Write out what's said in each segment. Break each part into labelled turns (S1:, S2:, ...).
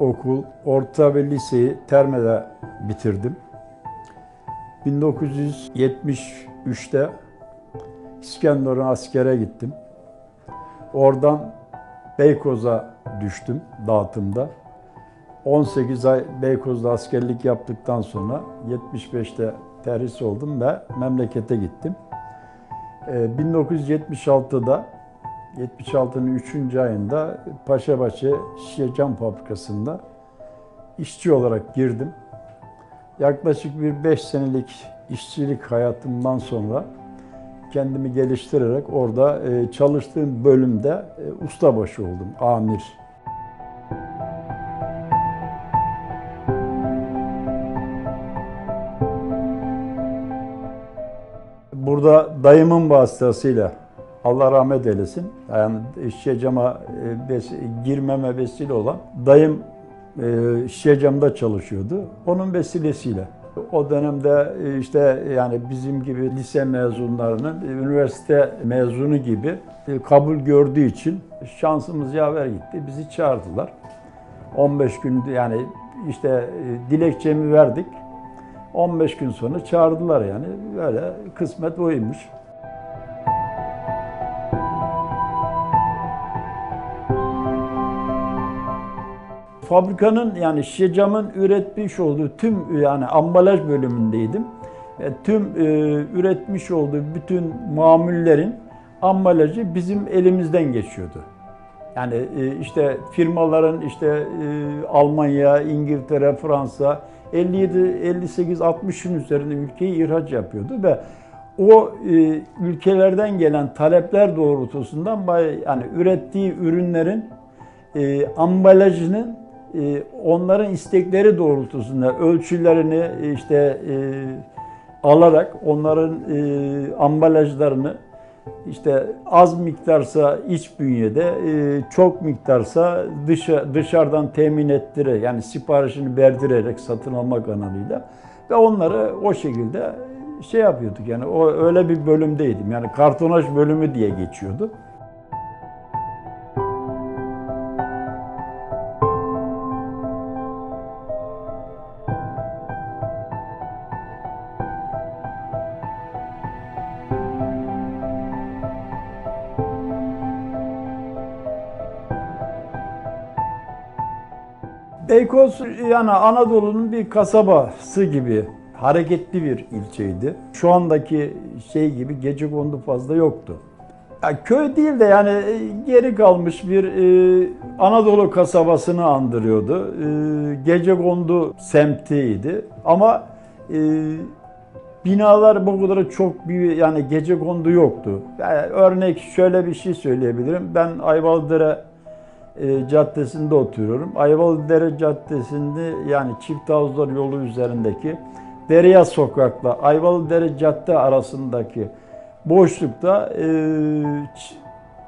S1: Okul, orta ve liseyi Terme'de bitirdim. 1973'te İskenderun'a askere gittim. Oradan Beykoz'a düştüm dağıtımda. 18 ay Beykoz'da askerlik yaptıktan sonra 75'te terhis oldum ve memlekete gittim. Ee, 1976'da 76'nın 3. ayında Paşabahçe Şişe Cam Fabrikası'nda işçi olarak girdim. Yaklaşık bir 5 senelik işçilik hayatımdan sonra kendimi geliştirerek orada e, çalıştığım bölümde e, ustabaşı oldum, amir. Burada dayımın vasıtasıyla Allah rahmet eylesin. Yani şişe cama e, girmeme vesile olan dayım e, şişe camda çalışıyordu. Onun vesilesiyle. O dönemde e, işte yani bizim gibi lise mezunlarının e, üniversite mezunu gibi e, kabul gördüğü için şansımız yaver gitti. Bizi çağırdılar. 15 gün yani işte e, dilekçemi verdik. 15 gün sonra çağırdılar yani. Böyle kısmet oymuş. Fabrikanın yani şişe üretmiş olduğu tüm yani ambalaj bölümündeydim. Ve tüm e, üretmiş olduğu bütün mamullerin ambalajı bizim elimizden geçiyordu. Yani e, işte firmaların işte e, Almanya, İngiltere, Fransa 57, 58, 60'ın üzerinde ülkeyi ihraç yapıyordu ve o e, ülkelerden gelen talepler doğrultusundan bay- yani ürettiği ürünlerin e, ambalajının e, onların istekleri doğrultusunda ölçülerini e, işte e, alarak onların e, ambalajlarını işte az miktarsa iç bünyede, e, çok miktarsa dışa, dışarıdan temin ettire yani siparişini verdirerek satın alma kanalıyla ve onları o şekilde şey yapıyorduk yani o öyle bir bölümdeydim yani kartonaj bölümü diye geçiyordu. Beykoz yani Anadolu'nun bir kasabası gibi hareketli bir ilçeydi. Şu andaki şey gibi gece kondu fazla yoktu. Ya köy değil de yani e, geri kalmış bir e, Anadolu kasabasını andırıyordu. E, gece kondu semtiydi. Ama e, binalar bu kadar çok bir yani gece kondu yoktu. Yani örnek şöyle bir şey söyleyebilirim. Ben Ayvalıdere e, caddesinde oturuyorum. Ayvalıdere Caddesi'nde yani Çift Havuzlar yolu üzerindeki Derya Sokak'la Ayvalıdere Cadde arasındaki boşlukta e,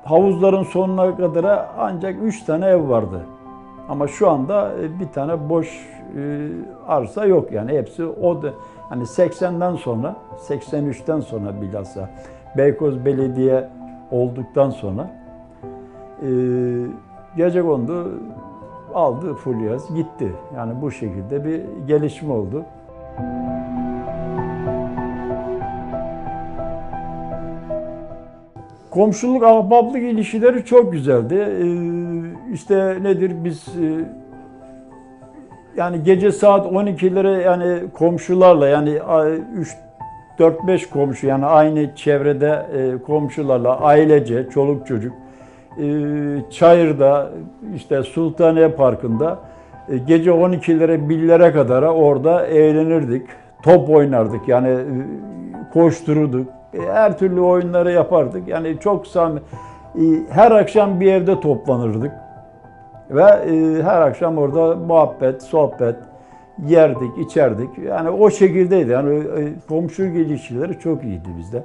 S1: havuzların sonuna kadar ancak 3 tane ev vardı. Ama şu anda e, bir tane boş e, arsa yok yani hepsi o da hani 80'den sonra 83'ten sonra bilhassa Beykoz Belediye olduktan sonra e, Gecekondu aldı Fulyaz gitti. Yani bu şekilde bir gelişme oldu. Komşuluk, ahbaplık ilişkileri çok güzeldi. Ee, işte nedir biz e, yani gece saat 12'lere yani komşularla yani 3 4-5 komşu yani aynı çevrede e, komşularla ailece, çoluk çocuk Çayır'da işte Sultaniye Parkı'nda e, gece 12'lere 1'lere kadar orada eğlenirdik. Top oynardık yani e, koştururduk. E, Her türlü oyunları yapardık. Yani çok samimi. Her akşam bir evde toplanırdık. Ve her akşam orada muhabbet, sohbet, yerdik, içerdik. Yani o şekildeydi. Yani komşu ilişkileri çok iyiydi bizde.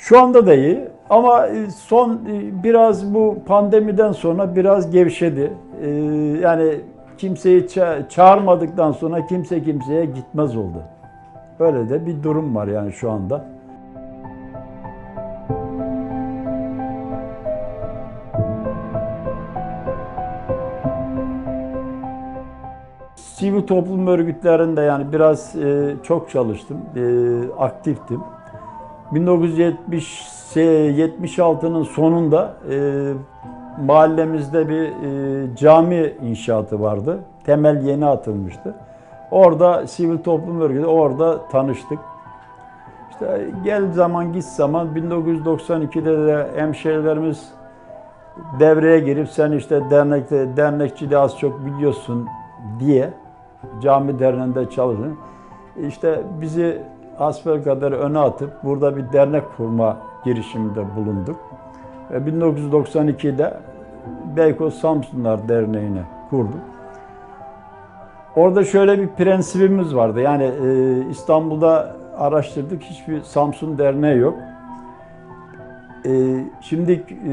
S1: Şu anda da iyi ama e, son e, biraz bu pandemiden sonra biraz gevşedi. E, Yani kimseyi ça- çağırmadıktan sonra kimse kimseye gitmez oldu. Böyle de bir durum var yani şu anda. Sivil toplum örgütlerinde yani biraz çok çalıştım, aktiftim. 1976'nın sonunda e, mahallemizde bir e, cami inşaatı vardı. Temel yeni atılmıştı. Orada sivil toplum örgütü, orada tanıştık. İşte gel zaman git zaman 1992'de de hemşehrilerimiz devreye girip sen işte dernekte dernekçiliği az çok biliyorsun diye cami derneğinde çalışın. İşte bizi asbelkader öne atıp burada bir dernek kurma girişiminde bulunduk. Ve 1992'de Beykoz Samsunlar Derneği'ni kurduk. Orada şöyle bir prensibimiz vardı. Yani e, İstanbul'da araştırdık hiçbir Samsun derneği yok. E, şimdi e,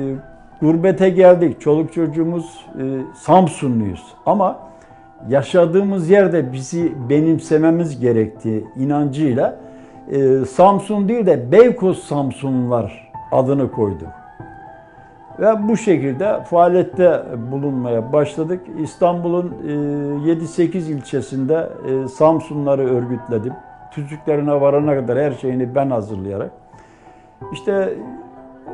S1: gurbete geldik. Çoluk çocuğumuz e, Samsunluyuz. Ama yaşadığımız yerde bizi benimsememiz gerektiği inancıyla e, Samsun değil de Beykoz Samsunlular adını koyduk. Ve bu şekilde faaliyette bulunmaya başladık. İstanbul'un e, 7-8 ilçesinde e, Samsunları örgütledim. Tüzüklerine varana kadar her şeyini ben hazırlayarak. İşte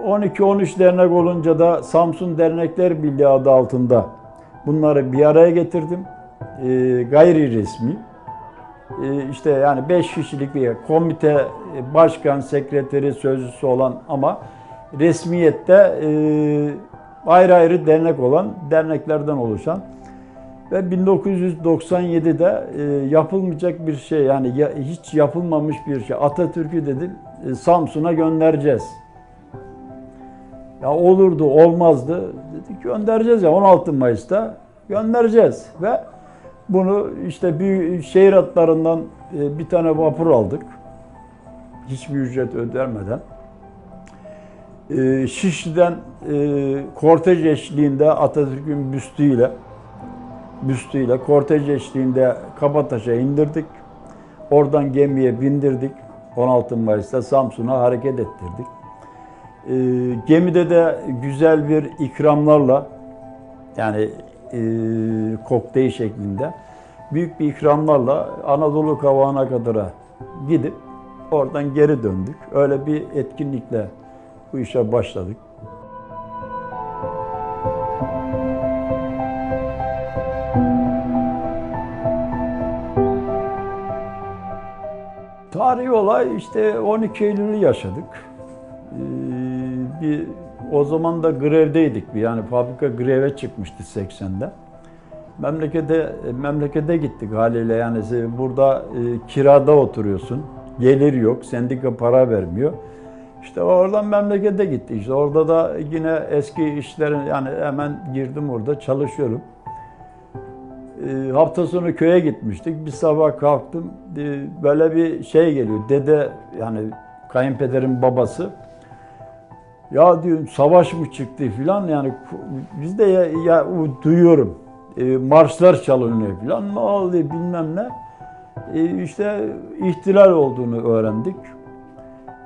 S1: 12-13 dernek olunca da Samsun Dernekler Birliği adı altında bunları bir araya getirdim. E, gayri resmi. E, işte yani 5 kişilik bir komite, e, başkan, sekreteri, sözcüsü olan ama resmiyette e, ayrı ayrı dernek olan derneklerden oluşan ve 1997'de e, yapılmayacak bir şey yani ya, hiç yapılmamış bir şey Atatürk'ü dedim e, Samsun'a göndereceğiz. Ya olurdu olmazdı dedik göndereceğiz ya 16 Mayıs'ta göndereceğiz ve bunu işte büyük şehir hatlarından e, bir tane vapur aldık. Hiçbir ücret ödenmeden. E, Şişli'den e, kortej eşliğinde Atatürk'ün büstüyle büstüyle kortej eşliğinde Kabataş'a indirdik. Oradan gemiye bindirdik. 16 Mayıs'ta Samsun'a hareket ettirdik. E, gemide de güzel bir ikramlarla yani kokteyl şeklinde büyük bir ikramlarla Anadolu Kavağı'na kadar gidip oradan geri döndük. Öyle bir etkinlikle bu işe başladık. Tarihi olay işte 12 Eylül'ü yaşadık. Ee, bir o zaman da grevdeydik. Yani fabrika greve çıkmıştı 80'de. Memlekete memlekete gittik haliyle yani burada e, kirada oturuyorsun. Gelir yok, sendika para vermiyor. İşte oradan memlekete gitti. İşte orada da yine eski işlerin yani hemen girdim orada çalışıyorum. E, hafta sonu köye gitmiştik. Bir sabah kalktım. E, böyle bir şey geliyor. Dede yani kayınpederin babası. Ya diyorum savaş mı çıktı filan yani biz de ya, ya duyuyorum. E, marşlar çalınıyor filan ne oldu bilmem ne. E, işte ihtilal olduğunu öğrendik.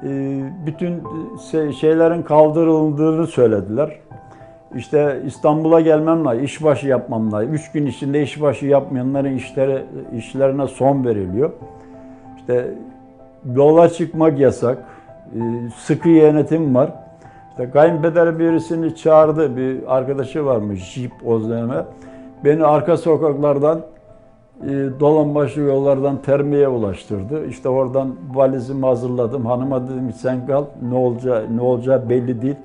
S1: E, bütün şeylerin kaldırıldığını söylediler. İşte İstanbul'a gelmemle, işbaşı yapmamla, üç gün içinde işbaşı yapmayanların işleri, işlerine son veriliyor. İşte yola çıkmak yasak, e, sıkı yönetim var. İşte kayınpeder birisini çağırdı, bir arkadaşı varmış, Jeep o döneme. Beni arka sokaklardan, e, dolambaçlı yollardan termiye ulaştırdı. İşte oradan valizimi hazırladım. Hanıma dedim sen kal, ne olacağı, ne olacağı belli değil.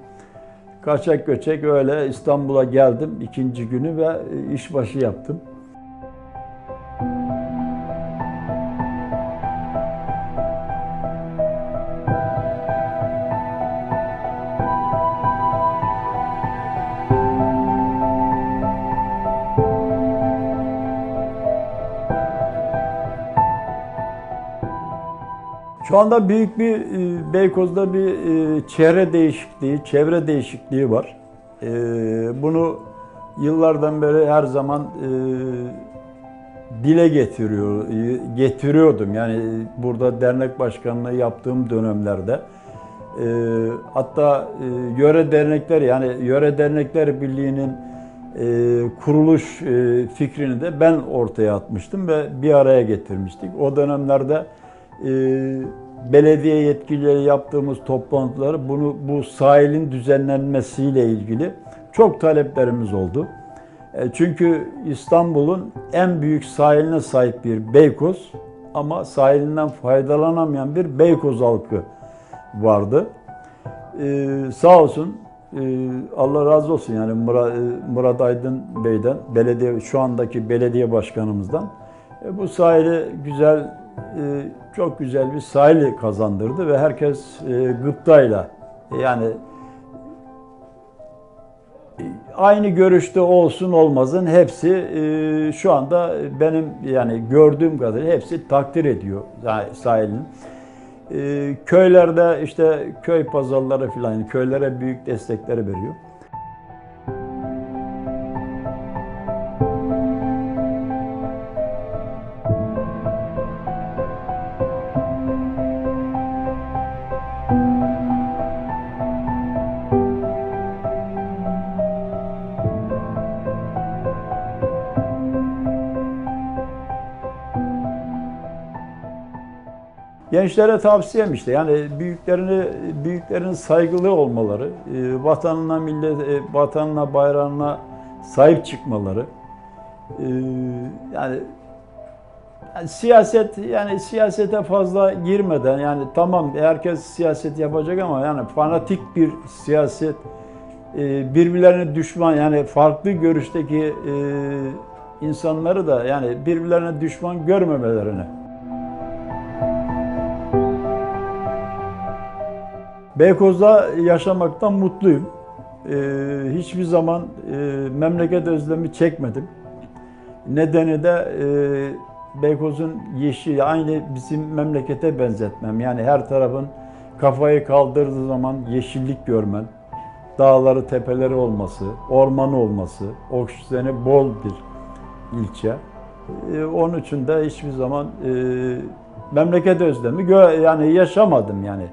S1: Kaçak göçek öyle İstanbul'a geldim ikinci günü ve işbaşı yaptım. Şu anda büyük bir e, Beykoz'da bir e, çevre değişikliği, çevre değişikliği var. E, bunu yıllardan beri her zaman dile getiriyor, getiriyordum. Yani burada dernek başkanlığı yaptığım dönemlerde. Hatta yöre dernekler yani yöre dernekler birliğinin kuruluş fikrini de ben ortaya atmıştım ve bir araya getirmiştik. O dönemlerde belediye yetkilileri yaptığımız toplantıları bunu bu sahilin düzenlenmesiyle ilgili çok taleplerimiz oldu. E, Çünkü İstanbul'un en büyük sahiline sahip bir Beykoz ama sahilinden faydalanamayan bir Beykoz halkı vardı. Ee, sağ olsun e, Allah razı olsun yani Murat, Murat Aydın Bey'den, belediye şu andaki belediye başkanımızdan e, bu sahili güzel, e, çok güzel bir sahili kazandırdı ve herkes e, gıptayla yani e, aynı görüşte olsun olmazın hepsi e, şu anda benim yani gördüğüm kadarıyla hepsi takdir ediyor sah- sahilin. E, köylerde işte köy pazarları filan köylere büyük destekleri veriyor. Gençlere tavsiyem işte yani büyüklerini büyüklerin saygılı olmaları, e, vatanına, millet, e, vatanına, bayrağına sahip çıkmaları. E, yani, yani siyaset yani siyasete fazla girmeden yani tamam herkes siyaset yapacak ama yani fanatik bir siyaset birbirlerine düşman yani farklı görüşteki insanları da yani birbirlerine düşman görmemelerini Beykoz'da yaşamaktan mutluyum. Ee, hiçbir zaman e, memleket özlemi çekmedim. Nedeni de e, Beykoz'un yeşili aynı bizim memlekete benzetmem. Yani her tarafın kafayı kaldırdığı zaman yeşillik görmen, dağları, tepeleri olması, ormanı olması, oksijeni bol bir ilçe. E, onun için de hiçbir zaman e, memleket özlemi yani yaşamadım yani.